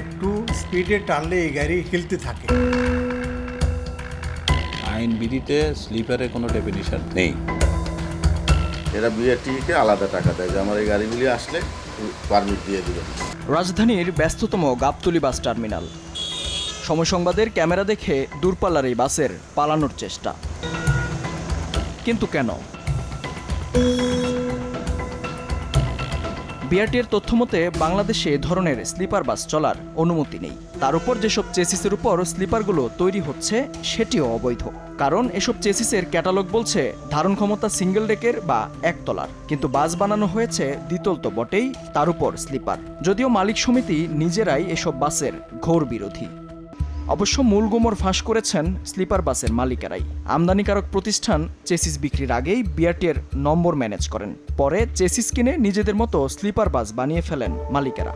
একটু স্পিডে টানলে এই গাড়ি হিলতে থাকে। আইন বিধিতে স্লিপারের কোনো ডেফিনিশন নেই। এরা বিআরটিকে আলাদা টাকা দেয় যে আমার এই গাড়িগুলি আসলে পারমিট দিয়ে দেবেন রাজধানীর ব্যস্ততম গাবতলি বাস টার্মিনাল। সময় সংবাদের ক্যামেরা দেখে দূরপাল্লার এই বাসের পালানোর চেষ্টা। কিন্তু কেন? বিআরটির তথ্য মতে, বাংলাদেশে এ ধরনের স্লিপার বাস চলার অনুমতি নেই। তার উপর যেসব চেসিসের উপর স্লিপারগুলো তৈরি হচ্ছে, সেটিও অবৈধ। কারণ এসব চেসিসের ক্যাটালগ বলছে, ধারণ ক্ষমতা সিঙ্গেল ডেকের বা একতলার। কিন্তু বাস বানানো হয়েছে দ্বিতল তো বটেই, তার উপর স্লিপার। যদিও মালিক সমিতি নিজেরাই এসব বাসের ঘোর বিরোধী। অবশ্য মূল গোমর ফাঁস করেছেন স্লিপার বাসের মালিকেরাই। আমদানিকারক প্রতিষ্ঠান চেসিস বিক্রির আগেই বিআরটিএর নম্বর ম্যানেজ করেন। পরে চেসিস কিনে নিজেদের মতো স্লিপার বাস বানিয়ে ফেলেন মালিকেরা।